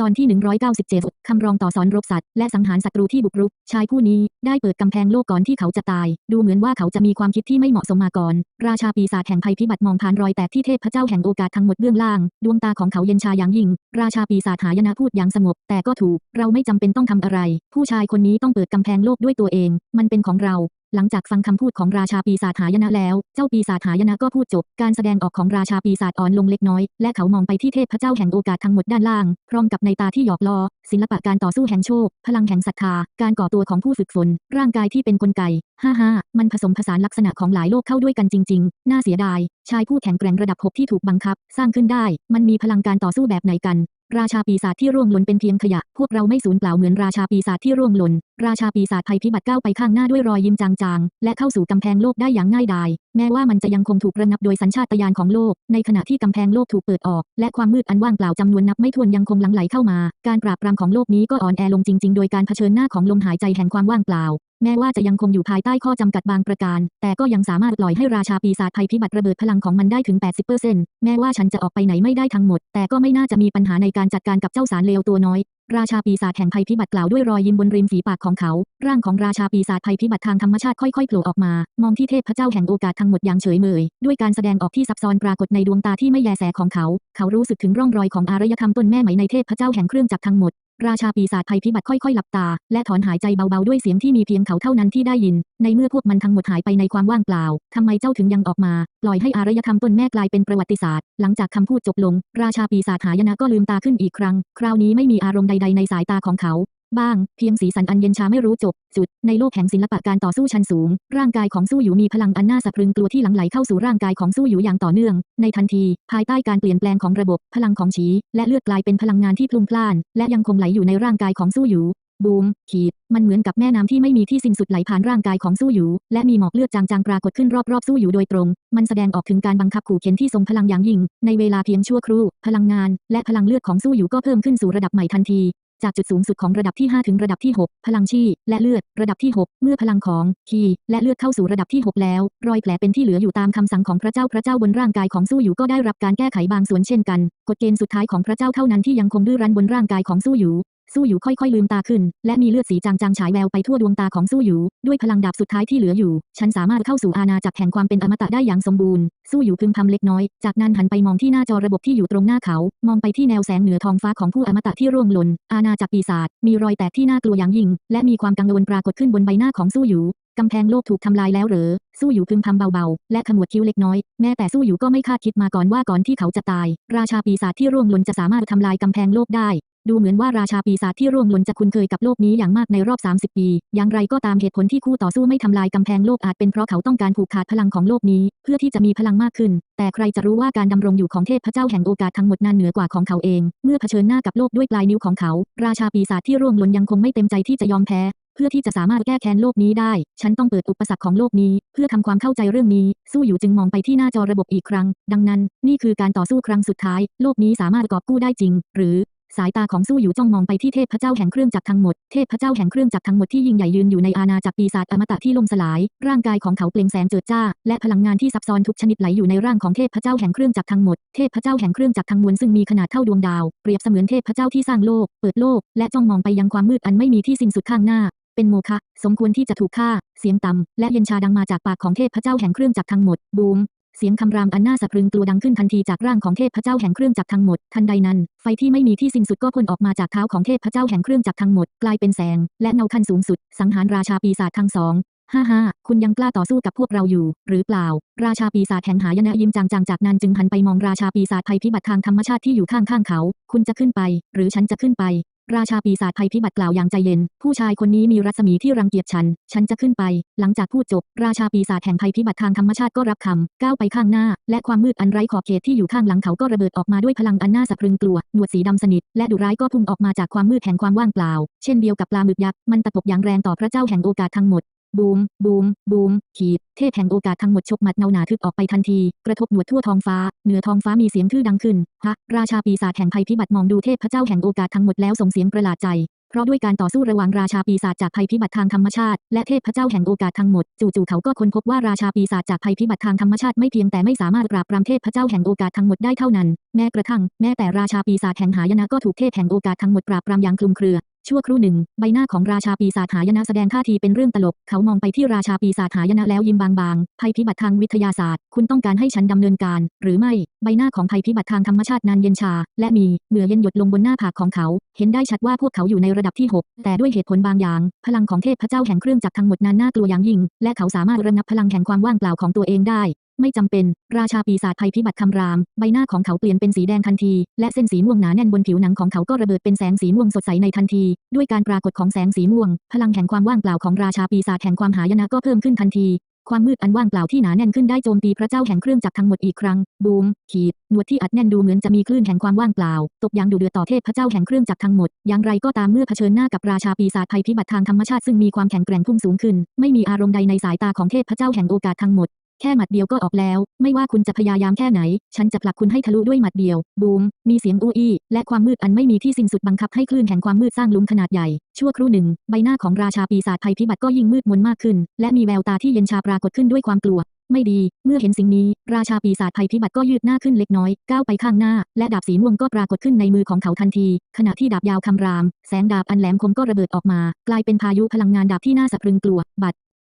ตอนที่ 197 คำรองต่อสอนรบสัตว์และสังหารศัตรูที่บุกรุก ชายผู้นี้ได้เปิดกำแพงโลกก่อนที่เขาจะตาย ดูเหมือนว่าเขาจะมีความคิดที่ไม่เหมาะสมมาก่อน ราชาปีศาจแห่งภัยพิบัติมองผ่านรอยแตกที่เทพเจ้าแห่งโอกาสทั้งหมดเบื้องล่าง ดวงตาของเขาเย็นชาอย่างยิ่ง ราชาปีศาจหายนะพูดอย่างสงบ แต่ก็ถูก เราไม่จำเป็นต้องทำอะไร ผู้ชายคนนี้ต้องเปิดกำแพงโลกด้วยตัวเอง มันเป็นของเรา หลังจากฟังคำพูดของราชาปีศาจหายนะแล้ว เจ้าปีศาจหายนะก็พูดจบ การแสดงออกของราชาปีศาจอ่อนลงเล็กน้อย และเขามองไปที่เทพเจ้าแห่งโอกาสทั้งหมดด้านล่าง พร้อมกับในตาที่หยอกล้อ ศิลปะการต่อสู้แห่งโชค พลังแห่งศรัทธา การก่อตัวของผู้ฝึกฝน ร่างกายที่เป็นกลไก ฮ่าฮ่ามันผสมผสานลักษณะของหลายโลกเข้าด้วยกันจริง ๆ น่าเสียดาย ชายผู้แข็งแกร่งระดับหกที่ถูกบังคับ สร้างขึ้นได้ มันมีพลังการต่อสู้แบบไหนกัน ราชาปีศาจที่ร่วงหล่นเป็นเพียงขยะ พวกเราไม่สูญเปล่าเหมือนราชาปีศาจที่ร่วงหล่น ราชาปีศาจภัยพิบัติก้าวไปข้างหน้าด้วยรอยยิ้มจางๆ และเข้าสู่กำแพงโลกได้อย่างง่ายดาย แม้ว่ามันจะยังคงถูกระงับโดยสัญชาตญาณของโลก ในขณะที่กำแพงโลกถูกเปิดออก และความมืดอันว่างเปล่าจำนวนนับไม่ถ้วนยังคงหลั่งไหลเข้ามา การปราบปรามของโลกนี้ก็อ่อนแอลงจริง ๆ โดยการเผชิญหน้าของลมหายใจแห่งความว่างเปล่า แม้ว่าจะยังคงอยู่ภายใต้ข้อจำกัดบางประการ แต่ก็ยังสามารถปล่อยให้ราชาปีศาจภัยพิบัติระเบิดพลังของมันได้ถึง 80%แม้ว่าฉันจะออกไปไหนไม่ได้ทั้งหมด แต่ก็ไม่น่าจะมีปัญหาในการจัดการกับเจ้าสารเลวตัวน้อย ราชาปีศาจแห่งภัยพิบัติกล่าวด้วยรอยยิ้มบนริมฝีปากของเขา ร่างของราชาปีศาจภัยพิบัติทางธรรมชาติค่อยๆโผล่ออกมา มองที่เทพเจ้าแห่งโอกาสทั้งหมดอย่างเฉยเมย ด้วยการแสดงออกที่ซับซ้อนปรากฏในดวงตาที่ไม่แยแสของเขา เขารู้สึกถึงร่องรอยของอารยธรรมต้นแม่ไหมในเทพเจ้าแห่งเครื่องจักรทั้งหมด ราชาปีศาจภัยพิบัติค่อยๆ หลับตา และถอนหายใจเบาๆ ด้วยเสียงที่มีเพียงเขาเท่านั้นที่ได้ยิน ในเมื่อพวกมันทั้งหมดหายไปในความว่างเปล่า ทำไมเจ้าถึงยังออกมา ปล่อยให้อารยธรรมต้นแม่กลายเป็นประวัติศาสตร์ หลังจากคำพูดจบลง ราชาปีศาจหายนะก็ลืมตาขึ้นอีกครั้ง คราวนี้ไม่มีอารมณ์ใดๆในสายตาของเขา บ้าง เพียงสีสันอันเย็นชาไม่รู้จบ จุด ในโลกแห่งศิลปะการต่อสู้ชั้นสูง ร่างกายของสู้หยูมีพลังอันน่าสะพรึงกลัวที่หลั่งไหลเข้าสู่ร่างกายของสู้หยูอย่างต่อเนื่อง ในทันที ภายใต้การเปลี่ยนแปลงของระบบ พลังของฉีและเลือดกลายเป็นพลังงานที่พลุ่งพล่าน และยังคงไหลอยู่ในร่างกายของสู้หยูบูมขีด มันเหมือนกับแม่น้ำที่ไม่มีที่สิ้นสุดไหลผ่านร่างกายของสู้หยูและมีหมอกเลือดจางๆปรากฏขึ้นรอบๆสู้หยูโดยตรง มันแสดงออกถึงการบังคับขู่เข็นที่ทรงพลังอย่างยิ่ง ในเวลาเพียงชั่วครู่ พลังงาน และพลังเลือดของสู้หยูก็เพิ่มขึ้นสู่ระดับใหม่ทันที จากจุดสูงสุดของระดับที่ 5 ถึงระดับที่ 6 พลังชีและเลือด ระดับที่ 6 เมื่อพลังของคีและเลือดเข้าสู่ระดับที่ 6 แล้ว รอยแผลเป็นที่เหลืออยู่ตามคำสั่งของพระเจ้าพระเจ้าบนร่างกายของสู้อยู่ก็ได้รับการแก้ไขบางส่วนเช่นกัน กฎเกณฑ์สุดท้ายของพระเจ้าเท่านั้นที่ยังคงดื้อรั้นบนร่างกายของสู้อยู่ สู้หยูค่อยๆลืมตาขึ้น และมีเลือดสีจางๆฉายแววไปทั่วดวงตาของสู้หยูด้วยพลังดาบสุดท้ายที่เหลืออยู่ ฉันสามารถเข้าสู่อาณาจักรแห่งความเป็นอมตะได้อย่างสมบูรณ์ สู้หยูพึมพำเล็กน้อย จากนั้นหันไปมองที่หน้าจอระบบที่อยู่ตรงหน้าเขา มองไปที่แนวแสงเหนือท้องฟ้าของผู้อมตะที่ร่วงหล่น อาณาจักรปีศาจมีรอยแตกที่น่ากลัวอย่างยิ่ง และมีความกังวลปรากฏขึ้นบนใบหน้าของสู้หยูกำแพงโลกถูกทำลายแล้วเหรอ สู้อยู่พึมพำเบาๆ และขมวดคิ้วเล็กน้อย แม้แต่สู้อยู่ก็ไม่คาดคิดมาก่อนว่าก่อนที่เขาจะตาย ราชาปีศาจที่ร่วงหล่นจะสามารถทำลายกำแพงโลกได้ ดูเหมือนว่าราชาปีศาจที่ร่วงหล่นจะคุ้นเคยกับโลกนี้อย่างมากในรอบ 30 ปี อย่างไรก็ตามเหตุผลที่คู่ต่อสู้ไม่ทำลายกำแพงโลกอาจเป็นเพราะเขาต้องการผูกขาดพลังของโลกนี้ เพื่อที่จะมีพลังมากขึ้น แต่ใครจะรู้ว่าการดำรงอยู่ของเทพเจ้าแห่งโอกาสทั้งหมดนั้นเหนือกว่าของเขาเอง เมื่อเผชิญหน้ากับโลกด้วยปลายนิ้วของเขา ราชาปีศาจที่ร่วงหล่นยังคงไม่เต็มใจที่จะยอมแพ้เพื่อที่จะสามารถแก้แค้นโลกนี้ได้ ฉันต้องเปิดอุปสรรคของโลกนี้ เพื่อทำความเข้าใจเรื่องนี้ สู้อยู่จึงมองไปที่หน้าจอระบบอีกครั้ง ดังนั้น นี่คือการต่อสู้ครั้งสุดท้าย โลกนี้สามารถกอบกู้ได้จริง หรือ สายตาของสู้อยู่จ้องมองไปที่เทพเจ้าแห่งเครื่องจักรทั้งหมด เทพเจ้าแห่งเครื่องจักรทั้งหมดที่ยิ่งใหญ่ยืนอยู่ในอาณาจักรปีศาจอมตะที่ล่มสลาย ร่างกายของเขาเปล่งแสงเจิดจ้า และพลังงานที่ซับซ้อนทุกชนิดไหลอยู่ในร่างของเทพเจ้าแห่งเครื่องจักรทั้งหมด เทพเจ้าแห่งเครื่องจักรทั้งมวลซึ่งมีขนาดเท่าดวงดาว เปรียบเสมือนเทพเจ้าที่สร้างโลก เปิดโลก และจ้องมองไปยังความมืดอันไม่มีที่สิ้นสุดข้างหน้าเป็นโมฆะสมควรที่จะถูกฆ่า เสียงต่ำและเย็นชาดังมาจากปากของเทพเจ้าแห่งเครื่องจักรทั้งหมด บูม เสียงคำรามอันน่าสะพรึงกลัวดังขึ้นทันทีจากร่างของเทพเจ้าแห่งเครื่องจักรทั้งหมด ทันใดนั้น ไฟที่ไม่มีที่สิ้นสุดก็พ่นออกมาจากเท้าของเทพเจ้าแห่งเครื่องจักรทั้งหมด กลายเป็นแสง และเงาขั้นสูงสุด สังหารราชาปีศาจทั้งสอง ฮ่าฮ่าคุณยังกล้าต่อสู้กับพวกเราอยู่ หรือเปล่า ราชาปีศาจแห่งหายนะยิ้มจางๆจากนั้นจึงหันไปมองราชาปีศาจภัยพิบัติทางธรรมชาติที่อยู่ข้างๆเขา คุณจะขึ้นไป หรือฉันจะขึ้นไป ราชาปีศาจภัยพิบัติกล่าวอย่างใจเย็น ผู้ชายคนนี้มีรัศมีที่รังเกียจฉัน ฉันจะขึ้นไป หลังจากพูดจบ ราชาปีศาจแห่งภัยพิบัติทางธรรมชาติก็รับคำก้าวไปข้างหน้า และความมืดอันไร้ขอบเขตที่อยู่ข้างหลังเขาก็ระเบิดออกมาด้วยพลังอันน่าสะพรึงกลัว หนวดสีดำสนิทและดุร้ายก็พุ่งออกมาจากความมืดแห่งความว่างเปล่า เช่นเดียวกับปลาหมึกยักษ์ มันตะปบอย่างแรงต่อพระเจ้าแห่งโอกาสทั้งหมด บูม บูม บูม ขีด เทพแห่งโอกาสทั้งหมดชกหมัดเงาหนาทึบออกไปทันที กระทบหนวดทั่วท้องฟ้า เหนือท้องฟ้ามีเสียงทื่อดังขึ้นฮะราชาปีศาจแห่งภัยพิบัติมองดูเทพพระเจ้าแห่งโอกาสทั้งหมดแล้วส่งเสียงประหลาดใจ เพราะด้วยการต่อสู้ระหว่างราชาปีศาจจากภัยพิบัติทางธรรมชาติ และเทพพระเจ้าแห่งโอกาสทั้งหมด จู่ๆเขาก็ค้นพบว่าราชาปีศาจจากภัยพิบัติทางธรรมชาติไม่เพียงแต่ไม่สามารถปราบปรามเทพพระเจ้าแห่งโอกาสทั้งหมดได้เท่านั้น แม้กระทั่ง แม้แต่ราชาปีศาจแห่งหายนะก็ถูกเทพแห่งโอกาสทั้งหมดปราบปรามอย่างคลุมเครือ ชั่วครู่หนึ่ง ใบหน้าของราชาปีศาจหายนะแสดงท่าทีเป็นเรื่องตลก เขามองไปที่ราชาปีศาจหายนะแล้วยิ้มบางๆภัยพิบัติทางวิทยาศาสตร์ คุณต้องการให้ฉันดำเนินการ หรือไม่ ใบหน้าของภัยพิบัติทางธรรมชาตินั้นเย็นชา และมีเหงื่อเย็นหยดลงบนหน้าผากของเขา เห็นได้ชัดว่าพวกเขาอยู่ในระดับที่ 6 แต่ด้วยเหตุผลบางอย่าง พลังของเทพเจ้าแห่งเครื่องจักรทั้งหมดนั้นน่ากลัวอย่างยิ่ง และเขาสามารถระงับพลังแห่งความว่างเปล่าของตัวเองได้ ไม่จำเป็น ราชาปีศาจภัยพิบัติคำราม ใบหน้าของเขาเปลี่ยนเป็นสีแดงทันที และเส้นสีม่วงหนาแน่นบนผิวหนังของเขาก็ระเบิดเป็นแสงสีม่วงสดใสในทันที ด้วยการปรากฏของแสงสีม่วง พลังแห่งความว่างเปล่าของราชาปีศาจแห่งความหายนะก็เพิ่มขึ้นทันทีความมืดอันว่างเปล่าที่หนาแน่นขึ้นได้โจมตีพระเจ้าแห่งเครื่องจักรทั้งหมดอีกครั้ง บูม ขีด หนวดที่อัดแน่นดูเหมือนจะมีคลื่นแห่งความว่างเปล่า ตกอย่างดุเดือดต่อเทพพระเจ้าแห่งเครื่องจักรทั้งหมด อย่างไรก็ตามเมื่อเผชิญหน้ากับราชาปีศาจภัยพิบัติทางธรรมชาติซึ่งมีความแข็งแกร่งพุ่งสูงขึ้น ไม่มีอารมณ์ใดในสายตาของเทพพระเจ้าแห่งโอกาสทั้งหมด แค่หมัดเดียวก็ออกแล้ว ไม่ว่าคุณจะพยายามแค่ไหน ฉันจะผลักคุณให้ทะลุด้วยหมัดเดียว บูม มีเสียงอู้อี้ และความมืดอันไม่มีที่สิ้นสุดบังคับให้คลื่นแห่งความมืดสร้างลุมขนาดใหญ่ ชั่วครู่หนึ่ง ใบหน้าของราชาปีศาจภัยพิบัติก็ยิ่งมืดมนมากขึ้น และมีแววตาที่เย็นชาปรากฏขึ้นด้วยความกลัวไม่ดี เมื่อเห็นสิ่งนี้ ราชาปีศาจภัยพิบัติก็ยืดหน้าขึ้นเล็กน้อย ก้าวไปข้างหน้า และดาบสีม่วงก็ปรากฏขึ้นในมือของเขาทันที ขณะที่ดาบยาวคำราม แสงดาบอันแหลมคมก็ระเบิดออกมา กลายเป็นพายุพลังงานดาบที่น่าสะพรึงกลัว บัด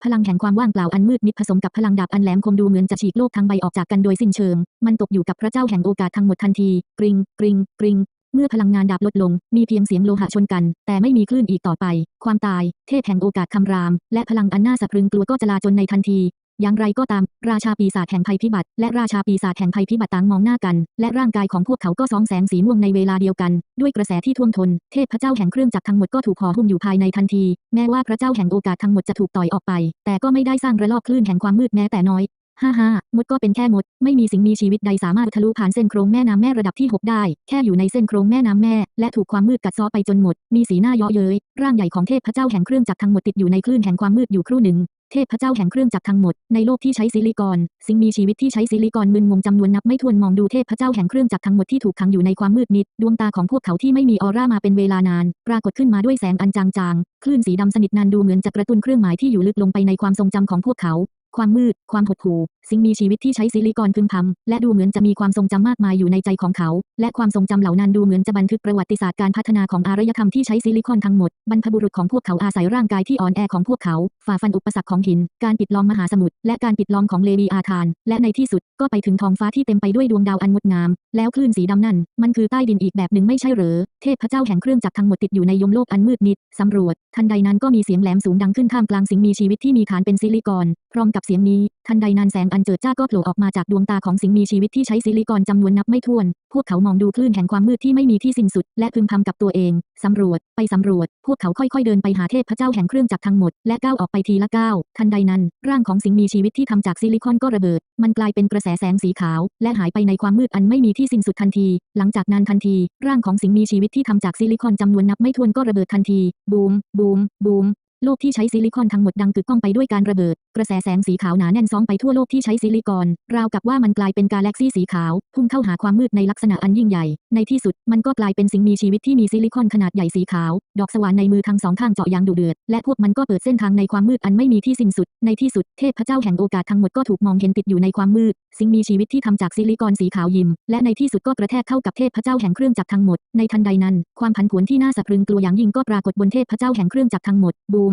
พลังแห่งความว่างเปล่าอันมืดมิดผสมกับพลังดาบอันแหลมคมดูเหมือนจะฉีกโลกทั้งใบออกจากกันโดยสิ้นเชิง มันตกอยู่กับพระเจ้าแห่งโอกาสทั้งหมดทันที กริงกริงกริงเมื่อพลังงานดาบลดลง มีเพียงเสียงโลหะชนกัน แต่ไม่มีคลื่นอีกต่อไป ความตาย เทพแห่งโอกาสคำราม และพลังอันน่าสะพรึงกลัวก็จะลาจนในทันที อย่างไรก็ตาม ราชาปีศาจแห่งภัยพิบัติ และราชาปีศาจแห่งภัยพิบัติต่างมองหน้ากัน และร่างกายของพวกเขาก็สองแสงสีม่วงในเวลาเดียวกัน ด้วยกระแสที่ท่วมทน เทพเจ้าแห่งเครื่องจักรทั้งหมดก็ถูกห่อหุ้มอยู่ภายในทันที แม้ว่าพระเจ้าแห่งโอกาสทั้งหมดจะถูกต่อยออกไป แต่ก็ไม่ได้สร้างระลอกคลื่นแห่งความมืดแม้แต่น้อยฮ่าฮ่ามดก็เป็นแค่มด ไม่มีสิ่งมีชีวิตใดสามารถทะลุผ่านเส้นโครงแม่น้ำแม่ระดับที่ 6 ได้ แค่อยู่ในเส้นโครงแม่น้ำแม่ และถูกความมืดกัดซ้อไปจนหมด มีสีหน้าเยาะเย้ยร่างใหญ่ของเทพเจ้าแห่งเครื่องจักรทั้งหมดติดอยู่ในคลื่นแห่งความมืดอยู่ครู่หนึ่ง เทพเจ้าแห่งเครื่องจักรทั้งหมด ในโลกที่ใช้ซิลิคอน สิ่งมีชีวิตที่ใช้ซิลิคอนมึนงงจำนวนนับไม่ถ้วนมองดูเทพเจ้าแห่งเครื่องจักรทั้งหมดที่ถูกขังอยู่ในความมืดมิด ดวงตาของพวกเขาที่ไม่มีออร่ามาเป็นเวลานาน ปรากฏขึ้นมาด้วยแสงอันจางๆ คลื่นสีดำสนิทนานดูเหมือนจะกระตุ้นเครื่องหมายที่อยู่ลึกลงไปในความทรงจำของพวกเขา ความมืด ความหดหู่ สิ่งมีชีวิตที่ใช้ซิลิคอนพึมพำและดูเหมือนจะมีความทรงจำมากมายอยู่ในใจของเขา และความทรงจำเหล่านั้นดูเหมือนจะบันทึกประวัติศาสตร์การพัฒนาของอารยธรรมที่ใช้ซิลิคอนทั้งหมด บรรพบุรุษของพวกเขาอาศัยร่างกายที่อ่อนแอของพวกเขา ฝ่าฟันอุปสรรคของหิน การปิดล้อมมหาสมุทร และการปิดล้อมของเลวีอาธาน และในที่สุดก็ไปถึงท้องฟ้าที่เต็มไปด้วยดวงดาวอันงดงาม แล้วคลื่นสีดำนั่น มันคือใต้ดินอีกแบบหนึ่งไม่ใช่เหรอ เทพเจ้าแห่งเครื่องจักรทั้งหมดติดอยู่ในยมโลกอันมืดมิด สำรวจ ทันใดนั้นก็มีเสียงแหลมสูงดังขึ้นท่ามกลางสิ่งมีชีวิตที่มีฐานเป็นซิลิคอน พร้อมกับเสียงนี้ ทันใดนั้นแสงอันเจิดจ้าก็โผล่ออกมาจากดวงตาของสิ่งมีชีวิตที่ใช้ซิลิคอนจำนวนนับไม่ถ้วน พวกเขามองดูคลื่นแห่งความมืดที่ไม่มีที่สิ้นสุด และพึมพำกับตัวเอง สำรวจ ไปสำรวจ พวกเขาค่อยๆเดินไปหาเทพเจ้าแห่งเครื่องจักรทั้งหมด และก้าวออกไปทีละก้าว ทันใดนั้น ร่างของสิ่งมีชีวิตที่ทำจากซิลิคอนก็ระเบิด มันกลายเป็นกระแสแสงสีขาว และหายไปในความมืดอันไม่มีที่สิ้นสุดทันที หลังจากนั้นทันที ร่างของสิ่งมีชีวิตที่ทำจากซิลิคอนจำนวนนับไม่ถ้วนก็ระเบิดทันที บูม บูม บูม ลกที่ใช้ซิลิคอนทั้งหมดดังกึกก้องไปด้วยการระเบิด กระแสแสงสีขาวหนาแน่นซ้องไปทั่วโลกที่ใช้ซิลิคอน ราวกับว่ามันกลายเป็นกาแล็กซี่สีขาว พุ่งเข้าหาความมืดในลักษณะอันยิ่งใหญ่ ในที่สุดมันก็กลายเป็นสิ่งมีชีวิตที่มีซิลิคอนขนาดใหญ่สีขาว ดอกสว่านในมือทั้งสองข้างเจาะยางดุเดือด และพวกมันก็เปิดเส้นทางในความมืดอันไม่มีที่สิ้นสุด ในที่สุดเทพเจ้าแห่งโอกาสทั้งหมดก็ถูกมองเห็นติดอยู่ในความมืด สิ่งมีชีวิตที่ทำจากซิลิคอนสีขาวยิมและในที่สุดก็กระแทกเข้ากับเทพเจ้าแห่งเครื่องจักรทั้งหมด ในทันใดนั้น ความผันผวนที่น่าสะพรึงกลัวอย่างยิ่งก็ปรากฏบนเทพเจ้าแห่งเครื่องจักรทั้งหมดบู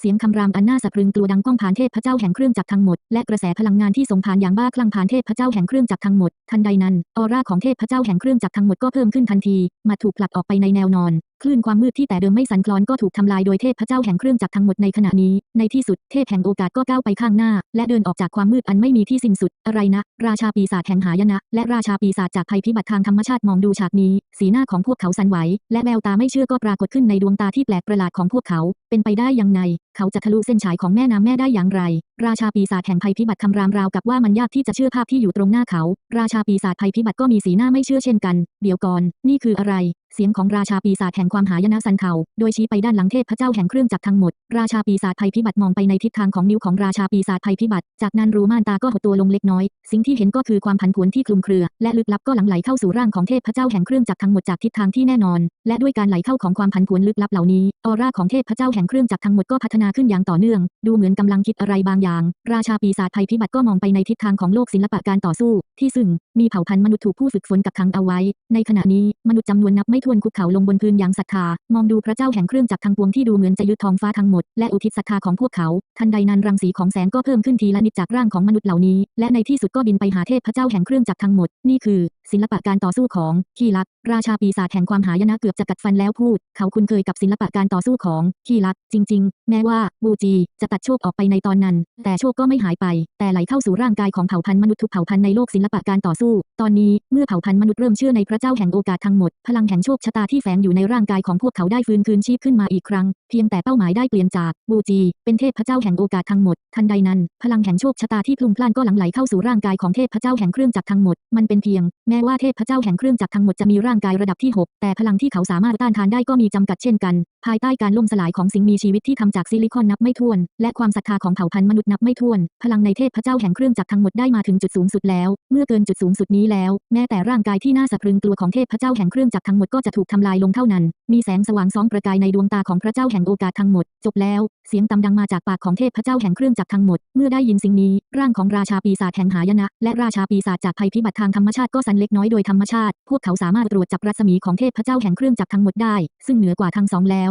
เสียงคำรามอันน่าสะพรึงกลัวดังก้องผ่านเทพเจ้าแห่งเครื่องจักรทั้งหมด และกระแสพลังงานที่ส่งผ่านอย่างบ้าคลั่งผ่านเทพเจ้าแห่งเครื่องจักรทั้งหมด ทันใดนั้น ออร่าของเทพเจ้าแห่งเครื่องจักรทั้งหมดก็เพิ่มขึ้นทันที มาถูกผลักออกไปในแนวนอน คลื่นความมืดที่แต่เดิมไม่สั่นคลอนก็ถูกทำลายโดยเทพพระเจ้าแห่งเครื่องจักรทั้งหมดในขณะนี้ ในที่สุดเทพแห่งโอกาสก็ก้าวไปข้างหน้า และเดินออกจากความมืดอันไม่มีที่สิ้นสุด อะไรนะ ราชาปีศาจแห่งหายนะ และราชาปีศาจจากภัยพิบัติทางธรรมชาติมองดูฉากนี้ สีหน้าของพวกเขาสั่นไหว และแววตาไม่เชื่อก็ปรากฏขึ้นในดวงตาที่แปลกประหลาดของพวกเขา เป็นไปได้ยังไงเขาจะทะลุเส้นฉายของแม่น้ำแม่ได้อย่างไร ราชาปีศาจแห่งภัยพิบัติคำรามราวกับว่ามันยากที่จะเชื่อภาพที่อยู่ตรงหน้าเขา ราชาปีศาจภัยพิบัติก็มีสีหน้าไม่เชื่อเช่นกัน เดี๋ยวก่อน นี่คืออะไร เสียงของราชาปีศาจแห่งความหายนะสันเทาโดยชี้ไปด้านหลังเทพพระเจ้าแห่งเครื่องจักรทั้งหมด ราชาปีศาจภัยพิบัติมองไปในทิศทางของนิ้วของราชาปีศาจภัยพิบัติ จากนั้นรูม่านตาก็หดตัวลงเล็กน้อย สิ่งที่เห็นก็คือความผันผวนที่คลุมเครือ และลึกลับก็หลั่งไหลเข้าสู่ร่างของเทพพระเจ้าแห่งเครื่องจักรทั้งหมดจากทิศทางที่แน่นอน และด้วยการไหลเข้าของความผันผวนลึกลับเหล่านี้ออร่าของเทพพระเจ้าแห่งเครื่องจักรทั้งหมดก็พัฒนาขึ้นอย่างต่อเนื่อง ดูเหมือนกำลังคิดอะไรบางอย่าง ราชาปีศาจภัยพิบัติก็มองไปในทิศทางของโลกศิลปะการต่อสู้ ที่ซึ่งมีเผ่าพันธุ์มนุษย์ถูกผู้ฝึกฝนกักขังเอาไว้ ในขณะนี้มนุษย์จำนวนนับไม่ทวนคุกเข่าลงบนพื้นอย่างศรัทธา มองดูพระเจ้าแห่งเครื่องจักรทั้งปวงที่ดูเหมือนจะยึดทองฟ้าทั้งหมด และอุทิศศรัทธาของพวกเขา ทันใดนั้นรังสีของแสงก็เพิ่มขึ้นทีละนิดจากร่างของมนุษย์เหล่านี้ และในที่สุดก็บินไปหาเทพพระเจ้าแห่งเครื่องจักรทั้งหมด นี่คือ ศิลปะการต่อสู้ของคีรัก ราชาปีศาจแห่งความหายนะเกือบจะกัดฟันแล้วพูด เขาคุ้นเคยกับศิลปะการต่อสู้ของคีรัก จริง ๆ แม้ว่าบูจีจะตัดโชคออกไปในตอนนั้น แต่โชคก็ไม่หายไป แต่ไหลเข้าสู่ร่างกายของเผ่าพันธุ์มนุษย์ทุกเผ่าพันธุ์ในโลกศิลปะการต่อสู้ ตอนนี้เมื่อเผ่าพันธุ์มนุษย์เริ่มเชื่อในพระเจ้าแห่งโอกาสทั้งหมด พลังแห่งโชคชะตาที่แฝงอยู่ในร่างกายของพวกเขาได้ฟื้นคืนชีพขึ้นมาอีกครั้ง เพียงแต่เป้าหมายได้เปลี่ยนจากบูจีเป็นเทพพระเจ้าแห่งโอกาสทั้งหมด ทันใดนั้น พลังแห่งโชคชะตาที่พลุ่งพล่านก็หลั่งไหลเข้าสู่ร่างกายของเทพเจ้าแห่งเครื่องจักรทั้งหมด มันเป็นเพียง แม้ว่าเทพเจ้าแห่งเครื่องจักรทั้งหมดจะมีร่างกายระดับที่ 6 แต่พลังที่เขาสามารถต้านทานได้ก็มีจำกัดเช่นกัน ภายใต้การล่มสลายของสิ่งมีชีวิตที่ทำจากซิลิคอนนับไม่ถ้วน และความศรัทธาของเผ่าพันธุ์มนุษย์นับไม่ถ้วน พลังในเทพเจ้าแห่งเครื่องจักรทั้งหมดได้มาถึงจุดสูงสุดแล้ว เมื่อเกินจุดสูงสุดนี้แล้ว แม้แต่ร่างกายที่น่าสะพรึงกลัวของเทพเจ้าแห่งเครื่องจักรทั้งหมดก็จะถูกทำลายลงเท่านั้น มีแสงสว่างสองประกายในดวงตาของพระเจ้าแห่งโอกาสทั้งหมด จบแล้ว เสียงต่ำดังมาจากปากของเทพเจ้าแห่งเครื่องจักรทั้งหมด เมื่อได้ยินสิ่งนี้ ร่างของราชาปีศาจแห่งหายนะ และราชาปีศาจจากภัยพิบัติทางธรรมชาติก็สั่นเล็กน้อยโดยธรรมชาติ พวกเขาสามารถตรวจจับรัศมีของเทพเจ้าแห่งเครื่องจักรทั้งหมดได้ ซึ่งเหนือกว่าทั้งสองแล้ว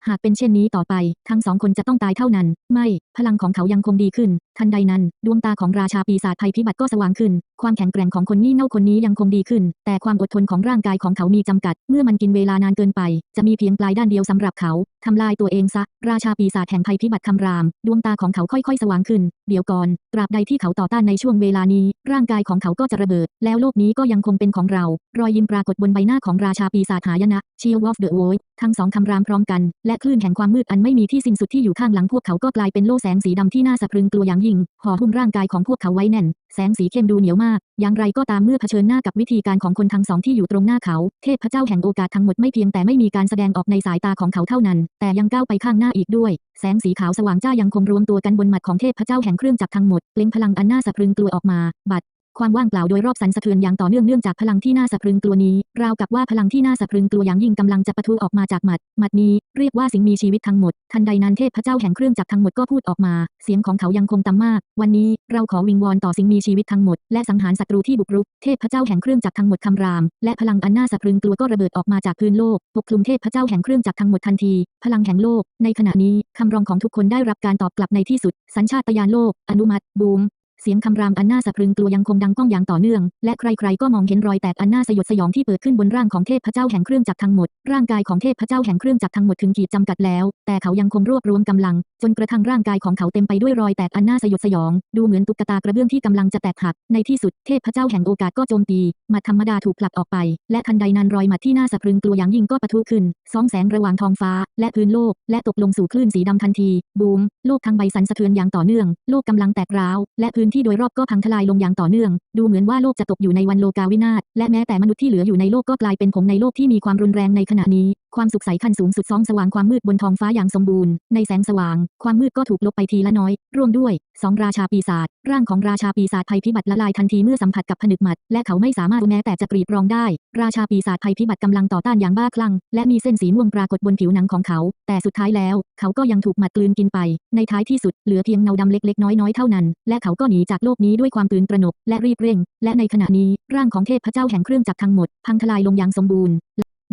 หากเป็นเช่นนี้ต่อไป ทั้งสองคนจะต้องตายเท่านั้น ไม่ พลังของเขายังคงดีขึ้น ทันใดนั้น ดวงตาของราชาปีศาจภัยพิบัติก็สว่างขึ้น ความแข็งแกร่งของคนนี่เน่าคนนี้ยังคงดีขึ้น แต่ความอดทนของร่างกายของเขามีจำกัด เมื่อมันกินเวลานานเกินไป จะมีเพียงปลายด้านเดียวสำหรับเขาทำลายตัวเองซะ ราชาปีศาจแห่งภัยพิบัติคำราม ดวงตาของเขาค่อยๆ สว่างขึ้น เดี๋ยวก่อน ตราบใดที่เขาต่อต้านในช่วงเวลานี้ ร่างกายของเขาก็จะระเบิด แล้วโลกนี้ก็ยังคงเป็นของเรา รอยยิ้มปรากฏบนใบหน้าของราชาปีศาจหายนะ Shield of the Void ทั้งสองคำรามพร้อมกันและคลื่นแห่งความมืดอันไม่มีที่สิ้นสุดที่อยู่ข้างหลังพวกเขาก็กลายเป็นโล่แสงสีดำที่น่าสะพรึงกลัวอย่างยิ่งห่อหุ้มร่างกายของพวกเขาไว้แน่น แสงสีเข้มดูเหนียวมาก อย่างไรก็ตามเมื่อเผชิญหน้ากับวิธีการของคนทั้งสองที่อยู่ตรงหน้าเขา เทพเจ้าแห่งโอกาสทั้งหมดไม่เพียงแต่ไม่มีการแสดงออกในสายตาของเขาเท่านั้น แต่ยังก้าวไปข้างหน้าอีกด้วย แสงสีขาวสว่างจ้ายังคงรวมตัวกันบนหมัดของเทพเจ้าแห่งเครื่องจักรทั้งหมดเปล่งพลังอันน่าสะพรึงกลัวออกมา บัด ความว่างเปล่าโดยรอบสันสะเทือนอย่างต่อเนื่องเนื่องจากพลังที่น่าสะพรึงกลัวนี้ ราวกับว่าพลังที่น่าสะพรึงกลัวอย่างยิ่งกำลังจะปะทุออกมาจากหมัด หมัดนี้เรียกว่าสิ่งมีชีวิตทั้งหมด ทันใดนั้นเทพเจ้าแห่งเครื่องจักรทั้งหมดก็พูดออกมา เสียงของเขายังคงต่ำมาก วันนี้เราขอวิงวอนต่อสิ่งมีชีวิตทั้งหมด และสังหารศัตรูที่บุกรุก เทพเจ้าแห่งเครื่องจักรทั้งหมดคำราม และพลังอันน่าสะพรึงกลัวก็ระเบิดออกมาจากพื้นโลก ปกคลุมเทพเจ้าแห่งเครื่องจักรทั้งหมดทันที พลังแห่งโลก ในขณะนี้คำร้องของทุกคนได้รับการตอบกลับในที่สุด สัญชาตญาณโลก อนุมัติ บูม เสียงคำรามอันน่าสะพรึงกลัวยังคงดังก้องอย่างต่อเนื่อง และใครๆก็มองเห็นรอยแตกอันน่าสยดสยองที่เปิดขึ้นบนร่างของเทพเจ้าแห่งเครื่องจักรทั้งหมด ร่างกายของเทพเจ้าแห่งเครื่องจักรทั้งหมดถึงขีดจำกัดแล้ว แต่เขายังคงรวบรวมกำลัง จนกระทั่งร่างกายของเขาเต็มไปด้วยรอยแตกอันน่าสยดสยอง ดูเหมือนตุ๊กตากระเบื้องที่กำลังจะแตกหัก ในที่สุดเทพเจ้าแห่งโอกาสก็โจมตีหมัดธรรมดาถูกผลักออกไป และทันใดนั้นรอยหมัดที่น่าสะพรึงกลัวอย่างยิ่งก็ปะทุขึ้นสองแสงระหว่างท้องฟ้า และพื้นโลก และตกลงสู่คลื่นสีดำทันที บูม โลกทั้งใบสั่นสะเทือนอย่างต่อเนื่อง โลกกำลังแตกร้าว และพื้นที่โดยรอบก็พังทลายลงอย่างต่อเนื่อง ดูเหมือนว่าโลกจะตกอยู่ในวันโลกาวินาศ และแม้แต่มนุษย์ที่เหลืออยู่ในโลกก็กลายเป็นผงในโลกที่มีความรุนแรงในขณะนี้ ความสุขใสขั้นสูงสุดซองสว่างความมืดบนท้องฟ้าอย่างสมบูรณ์ ในแสงสว่างความมืดก็ถูกลบไปทีละน้อย ร่วมด้วยสองราชาปีศาจร่างของราชาปีศาจภัยพิบัติละลายทันทีเมื่อสัมผัสกับผนึกหมัด และเขาไม่สามารถแม้แต่จะกรีดร้องได้ ราชาปีศาจภัยพิบัติกำลังต่อต้านอย่างบ้าคลั่ง และมีเส้นสีม่วงปรากฏบนผิวหนังของเขา แต่สุดท้ายแล้ว เขาก็ยังถูกหมัดกลืนกินไป ในท้ายที่สุดเหลือเพียงเงาดำเล็กๆ น้อยๆเท่านั้น และเขาก็หนีจากโลกนี้ด้วยความตื่นตระหนกและรีบเร่ง และในขณะนี้ร่างของเทพเจ้าแห่งเครื่องจักรทั้งหมดพังทลายลงอย่างสมบูรณ์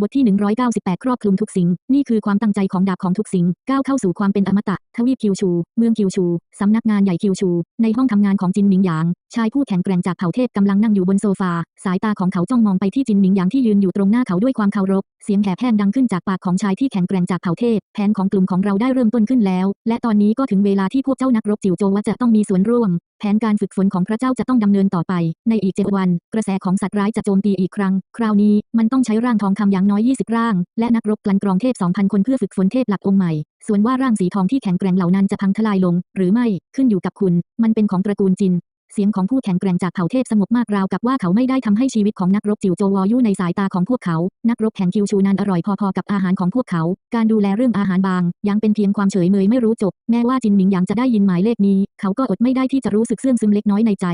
บทที่ 198 ครอบคลุมทุกสิ่ง นี่คือความตั้งใจของดาบของทุกสิ่ง ก้าวเข้าสู่ความเป็นอมตะ ทวีปคิวชู เมืองคิวชู สำนักงานใหญ่คิวชู ในห้องทำงานของจินหมิงหยาง ชายผู้แข็งแกร่งจากเผ่าเทพกำลังนั่งอยู่บนโซฟา สายตาของเขาจ้องมองไปที่จินหมิงหยางที่ยืนอยู่ตรงหน้าเขาด้วยความเคารพ เสียงแหบแห้งดังขึ้นจากปากของชายที่แข็งแกร่งจากเผ่าเทพ แผนของกลุ่มของเราได้เริ่มต้นขึ้นแล้ว และตอนนี้ก็ถึงเวลาที่พวกเจ้านักรบจิ๋วโจวจะต้องมีส่วนร่วม แผนการฝึกฝนของพระเจ้าจะต้องดำเนินต่อไป ในอีกเจ็ดวัน กระแสของสัตว์ร้ายจะโจมตีอีกครั้ง คราวนี้มันต้องใช้ร่างทองคำอย่างน้อย 20 ร่าง และนักรบกลั่นกรองเทพ 2,000 คนเพื่อฝึกฝนเทพหลักองค์ใหม่ ส่วนว่าร่างสีทองที่แข็งแกร่งเหล่านั้นจะพังทลายลง หรือไม่ขึ้นอยู่กับคุณ มันเป็นของตระกูลจิน เสียงของผู้แข็งแกร่งจากเผ่าเทพสงบมากราวกับว่าเขาไม่ได้ทำให้ชีวิตของนักรบจิ๋วโจวอยุ่ในสายตาของพวกเขา นักรบแห่งคิวชูนันอร่อยพอๆกับอาหารของพวกเขา การดูแลเรื่องอาหารบาง ยังเป็นเพียงความเฉยเมยไม่รู้จบ แม้ว่าจินหมิงหยางจะได้ยินหมายเลขนี้ เขาก็อดไม่ได้ที่จะรู้สึกเสื่องซึมเล็กน้อยในใจ